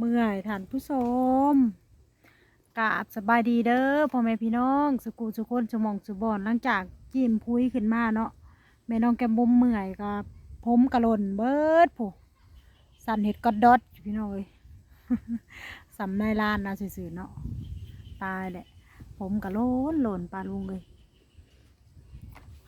เมื่อยท่านผู้ชมกราบสบายดีเด้อพ่อแม่พี่น้องสุกูสุคนสมองสุบอนหลังจากจิ้มพุ้ยขึ้นมาเนาะแม่น้องแกมบุมเมื่อยกับผมกระลนเบิดผู้สั่นเห็ดกอดดอดพี่น้องเอ้ยสำในลานนะสื่อเนาะตายแหละผมกระโลนหล่นปลาลุงเลย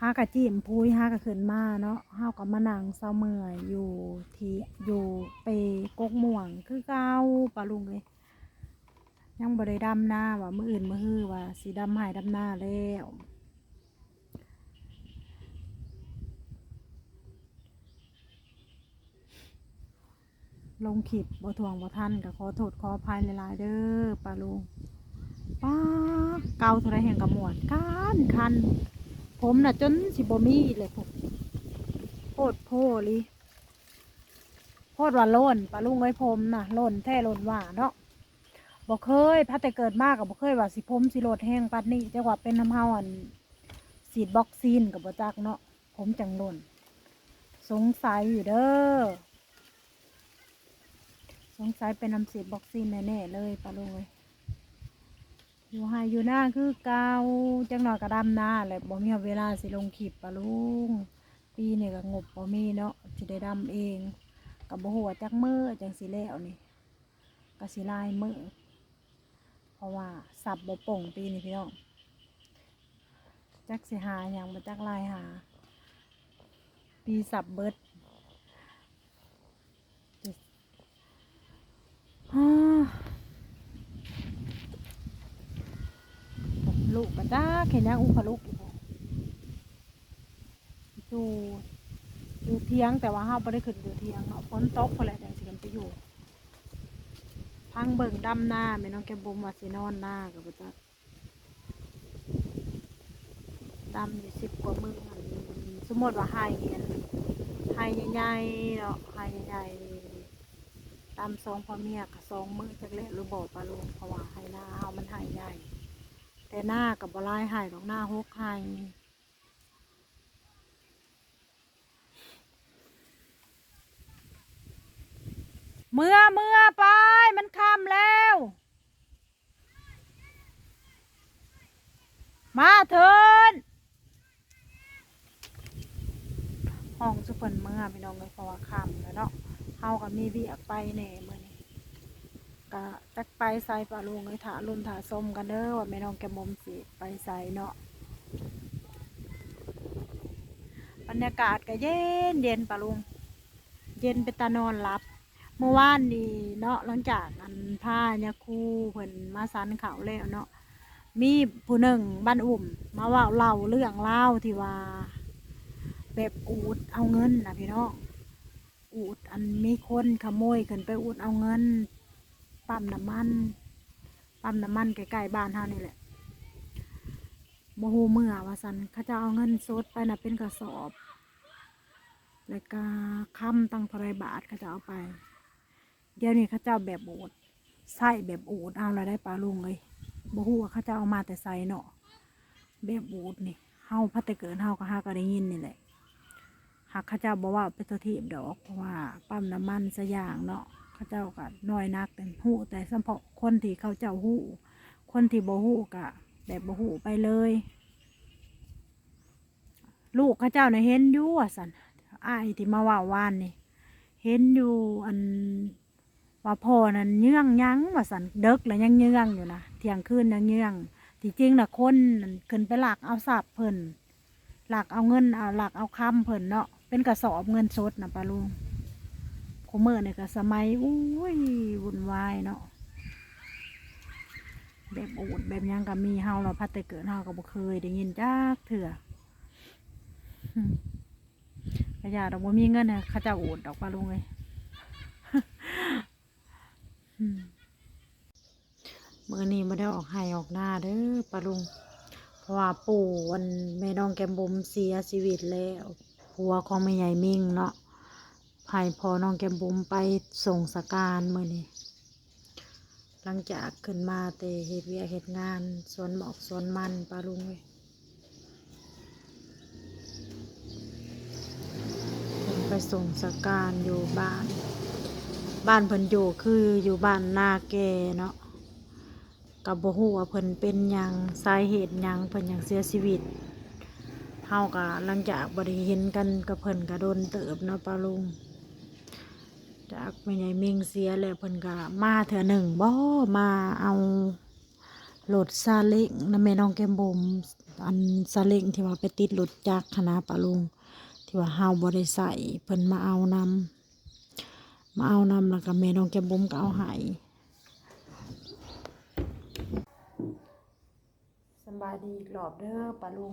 หากะจิ้มพุ้ยหากะขึ้นมาเนาะห้ากับมะนางเศร้าเมื่อยอยู่ที่อยู่เปกกม่วงคือเก้าปลาลุงเลยยังบ่ได้ดำหน้าว่ามืออื่นมือฮือว่าสีดำหายดำหน้าแล้วลงขีดบ่ทวงบ่ทันก็ขอโทษขออภัยหลายๆเด้อปลาลุงป้าเกาเท่าไรแห่งกระหมวดคันคัน ผมน่ะจนสิบมีเลยผมโพดโพลิโพดว่าล่นปลาลุงไว้ผมน่ะล่นแท้ล่นว่าเนาะบ่เคยพัดแต่เกิดมากกับบ่เคยว่าสิผมสิโลดแห้งปัดนี้จังว่าเป็นน้ำเฮาอันสีดบ็อกซีนกับบ่จักเนาะผมจังล่นสงสัยอยู่เด้อสงสัยเป็นน้ำสีดบ็อกซีนแน่ๆเลยปะลุงเลย อยู่ให้อยู่หน้าคือเกาจังหน่อยกระดำหน้าแหละบ่มีเวลาสิลงคลิปะลุงปีนี้ก็งบบ่มีเนาะสิได้ดำเองกับบ่ฮู้ว่าจักมือจังสิแล้วนี่ก็สิลายมือเพราะว่าสับบ่ป่งปีนี้พี่น้องจักสิหาอย่างมาจักลายหา ปีสับเบิดฮ่า ลูกกระจ้าเข็นยังอุ้พะลูกอยู่อยู่เทียงแต่ว่าห้าไม่ได้ขึ้นอยู่เทียงเนาะฝนตกพอแหละแต่สิกันไปอยู่พังเบิ่งดำหน้าแม่น้องแกมบุมว่าสินอนหน้ากับบ่จักดำอยู่สิบกว่ามือสมมติว่าไฮเงี้ยไฮใหญ่ๆเนาะไฮใหญ่ๆตามซองพ่อเมียกับซองมือจักเละหรือบอกปลาลุงเพราะว่าไฮหน้าเฮามันไฮใหญ่ แต่หน้ากับบลายไฮดอกหน้าหกไฮเมื่อเมื่อไปมันค่ำแล้ว มาเถินห้องสุพรรณเมื่อพี่น้องเลยเพราะว่าค่ำแล้วเนาะเฮากับมีเบียกไปแหน่มื่อนี้ ก็จักไปใส่ปลาลุงเลยถารุ่นถาส้มกันเด้อว่าแม่น้องแกมมสิไปใส่เนาะบรรยากาศก็เย็นเย็นปลาลุง เย็นเป็นตานอนหลับเมื่อวานนี้เนาะหลังจากอันผ้ายาคูเพิ่นมาสันเขาแล้วเนาะมีผู้หนึ่งบ้านอุ่ม มาว่าเล่าเรื่องเล่าที่ว่า แบบอูดเอาเงินนะพี่น้องอูดอันมีคนขโมยขึ้นไปอูดเอาเงิน ปั๊มน้ำมัน ปั๊มน้ำมันใกล้ๆบ้านเฮานี่แหละโมโหเมื่อว่าสันเขาจะเอาเงินสดไปนะเป็นกระสอบ แล้วก็ค้ำตั้งท่าไรบาทเขาจะเอาไป เดี๋ยวนี้เขาเจ้าแบบอูดใส่แบบอูดเอาแล้วได้ปลาลุงเลยบ่ฮู้าเขาจะเอามาแต่ใส่เนาะแบบอูดนี่เฮาพัดแต่เกินเฮาก็หาก็ได้ยินนี่แหละหากเขาเจ้าบอกว่าเป็นตัวทีบดอกเพราะว่าปั๊มน้ำมันสกอย่างเนาะ เขาเจ้าก็น้อยนักแต่ฮู้แต่เฉพาะคนที่เขาเจ้าฮู้คนที่บ่ฮู้ก็แบบบ่ฮู้ไปเลย ลูกเขาเจ้าเนี่ยเห็นอยู่ว่าสันอ้ายที่มาว่าวานนี่ เห็นอยู่อันว่าพ่อนั่นเยื่องยั้งว่าสันเด็กแล้วยังเยื่องอยู่นะเที่ยงคืนยังเยื่องที่จริงนะคนนั่นขึ้นไปหลักเอาสับเพิ่นหลักเอาเงินเอาหลักเอาคำเพิ่นเนาะเป็นกระสอบเงินสดนะปาลุง ขเมื่อเนี่ยก็สมัยอุ้ยวุ่นวายเนาะแบบอูดแบบยังก็มีเฮาเราพัดแต่เกิดเฮาก็บ่เคยได้ยินจักเถื่ออืมกระยาดอกบ่มีเงินเนี่ยเขาเจะอูดดอกปลาลุงเลยอืมมื่อนี้ม่ได้ออกให้ออกหน้าเด้อปลาลุงเพราะว่าปู่วันแม่น้องแกมบุมเสียชีวิตแล้วผัวของแม่ใหญ่มิ่งเนาะ ภายพอน้องแกมบุมไปส่งสการเมื่อนี้หลังจากขึ้นมาแต่เหตุเวียเหตุงานสวนหมอกสวนมันปลาลุงเลยไปส่งสการอยู่บ้าน บ้านเพิ่นอยู่คืออยู่บ้านนาแกเนาะกับบ่ฮู้ว่าเพิ่นเป็นยังสาเหตุยังเพิ่นยังเสียชีวิตเฮาก็หลังจากบ่ได้เห็นกันกับเพิ่นก็โดนเติบเนาะป้าลุง จากแม่ใหญ่เมงเสียแล้วเพิ่นก็มาเทื่อหนึ่งบ่มาเอารถซาเล้งนำแม่น้องแก้มบุมอันซาเล้งที่ว่าไปติดรถจักรคณะป้าลุงที่ว่าเฮาบ่ได้ใส่เพิ่นมาเอานำมาเอานำแล้วก็แม่น้องแก้มบุ๋มก็เอาให้สบายดีอีกรอบเด้อปาลุง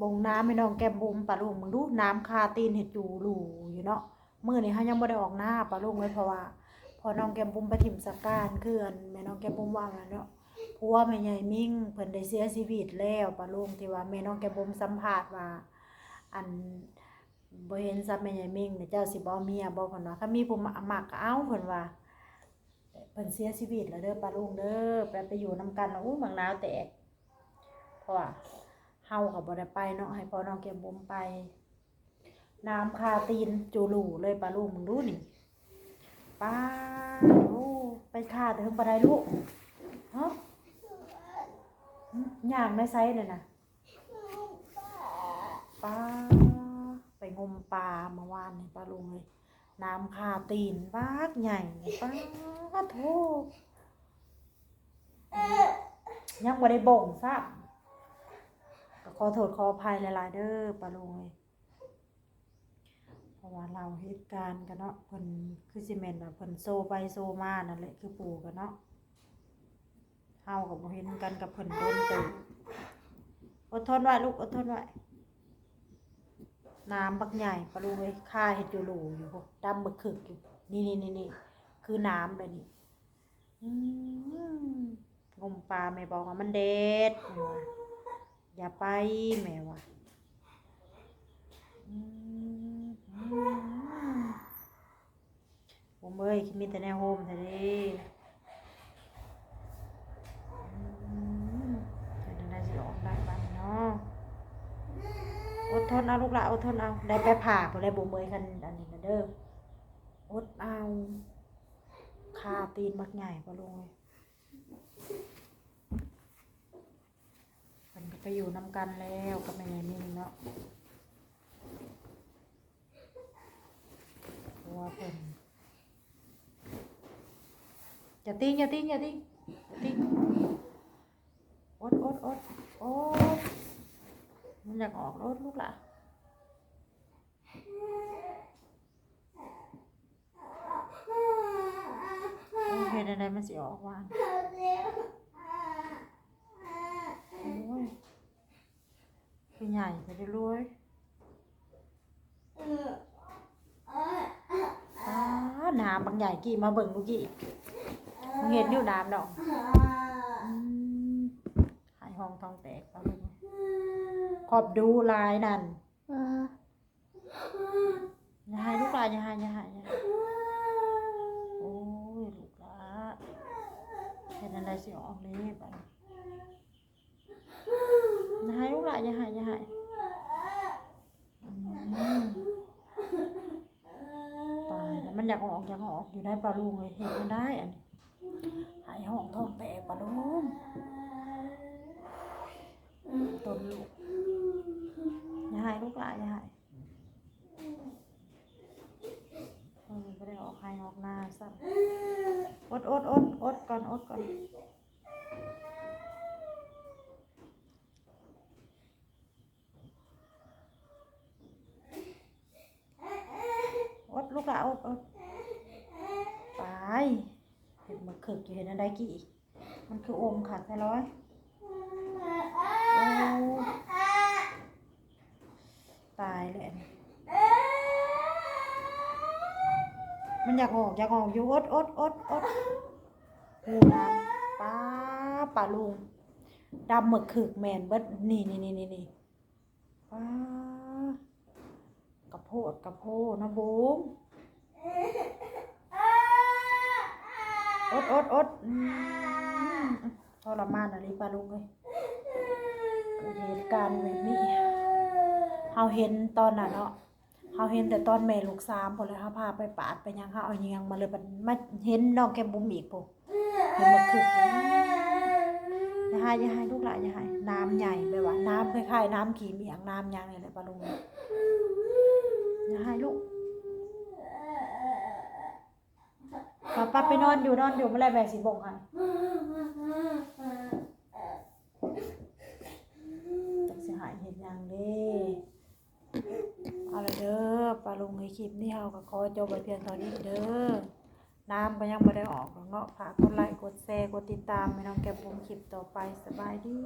บงน้ำให้น้องแก้มบุ๋มปาลุงมึงดูน้ำคาตีนเห็ดจูหลูอยู่เนาะ มื้อนี้เฮายังบ่ได้ออกหน้าปาลุงเลยเพราะว่าพอน้องแก้มบุ๋มไปถิ่มสักการเขื่อนแม่น้องแก้มบุ๋มว่าว่าเนาะผัวแม่ใหญ่มิ่งเพิ่นได้เสียชีวิตแล้วปาลุงที่ว่าแม่น้องแก้มบุ๋มสัมภาษณ์ว่าอันบ่เห็นซับแม่ใหญ่มิ่งเนี่ยเจ้าสิบ่เมียบ่เพิ่นว่าถ้ามีผู้มามักก็เอาเพิ่นว่าเพิ่นเสียชีวิตแล้วเด้อป้าลุงเด้อไปไปอยู่นํกันแล้วอู้บางนาวแตกเพราะว่าเฮาก็บ่ได้ไปเนาะให้พ่อน้องเก็บบ่มไป น้ำคาตีนจูหลูเลยป้าลุงมึงดูนี่ป้าโอ้ไปคาแต่เพิ่งบ่ได้ลูกฮะหึย่างไม่ไซเลยนะปลาไปงมปลาเมื่อวานนี่ปลาลุงเลยน้ำคาตีนบากใหญ่ปลาโถยังบ่ได้บ่งซักก็ขอโทษขออภัยหลายๆเด้อปลาลุงเลยะว่าเราเหตุการณ์กันเนาะเพิ่นคือสิแม่นว่าเพิ่นโซไปโซมานั่นแหละคือปู่กันเนาะเฮาก็บ่เห็นกันกับเพิ่นโดนติบอดทนไว้ลูกอดทนไว้น้ำบักใหญ่ปลาลูเลยค่าเห็ดอยู่หลูอยู่พวกดำบักขึกอยู่นี่นี่นี่นี่คือน้ำแบบนี้อืมงมปลาแม่บอกว่ามันเด็ดแม่ว่าอย่าไปแม่ว่าอืม อืมโฮมเอ้ยคิดมีแต่แนวโฮมแต่เด้อืมเดี๋ยวได้สิออกได้บ้านเนาะอดทนเอาลูกหละอดทนเอา ได้ไปผ่าบ่ได้บ่เมยกันอันนี้นะเด้ออดเอาคาตีนมักใหญ่บ่ลงเลยเพิ่นก็ไปอยู่นํกันแล้วกับแม่ใหญ่นิ่งเนาะเพราะ ว่าเพิ่นอย่าติ้งอย่าติ้งอย่าติ้งอย่าติ้งอดอดอดอดมันอยากออกรถลูกละเห็นอะไรมันสิออกวานโอ้ยเป็นใหญ่ไปได้รวยอ้าน้ำบาง ใหญ่กี่มาเบิ่งลูกกี่มึงเห็นอยู่น้ำดอกหายห้องทองแตกเอาลูกขอบดูลายนั่นอย่าให้ลูกลายอย่าหายอย่าให้อย่าให้โอ้ยลูกลานเห็นอะไรสิออกเลยไปอย่าให้ลูกหลานอย่าให้อย่าให้อืมตายแล้วมัน อยากออกอยากออกอยู่ได้ปลาลุงเลยเห็นมันได้อันหายห้องท้องแตกปลาลุงต้นลูกอย่ายลูกหลานอย่าให้เออไม่ได้ออกให้ออกหน้าสักอดอดอดอดก่อนอดก่อนอดลูกหลานอดอดไปเห็นมันคึก อยู่เห็นอะไรกี่มันคืออมขาดไปร้อยโอ้ตายเลยมันอยากออกอยากออกอยู่อดอดอดอดหูน้ำป้าป่าลุงดำหมึกขึกแมนเบิดนี่นี่นี่นี่นี่ป้ากระโพดกระโพดนะบูม อดอดอดทรมานอะไรป่าลุงเลยเหตุการณ์แบบนี้เฮาเห็นตอนน่ะเนาะเฮาเขาเห็นแต่ตอนแม่ลูกสามพอเลยเขาพาไปปาดไปยังเขาเอายียงมาเลยมันมาเห็นน้องแกบุ๋มอีกปุ๊เห็นมาคึกอยู่อย่าให้อย่าให้ลูกหลานอย่าให้น้ำใหญ่แบบว่าน้ำคล้ายๆน้ำขี่เมียงน้ำยังนี่แหละปลาลุงอย่าให้ลูก ป้าป้าไปนอนอยู่นอนอยู่เมื่อไรแม่สิบ่งให้จักสิหายเห็นยังเด้เอาเลยเด้อปลาลุงในคลิปนี้เฮาก็ขอจบไว้เพียงเท่านี้เด้อน้ำก็ยังไม่ได้ออกหรอกเนาะฝากกดไลค์กดแชร์กดติดตามให้น้องแก้มบุมคลิปต่อไปสบายดี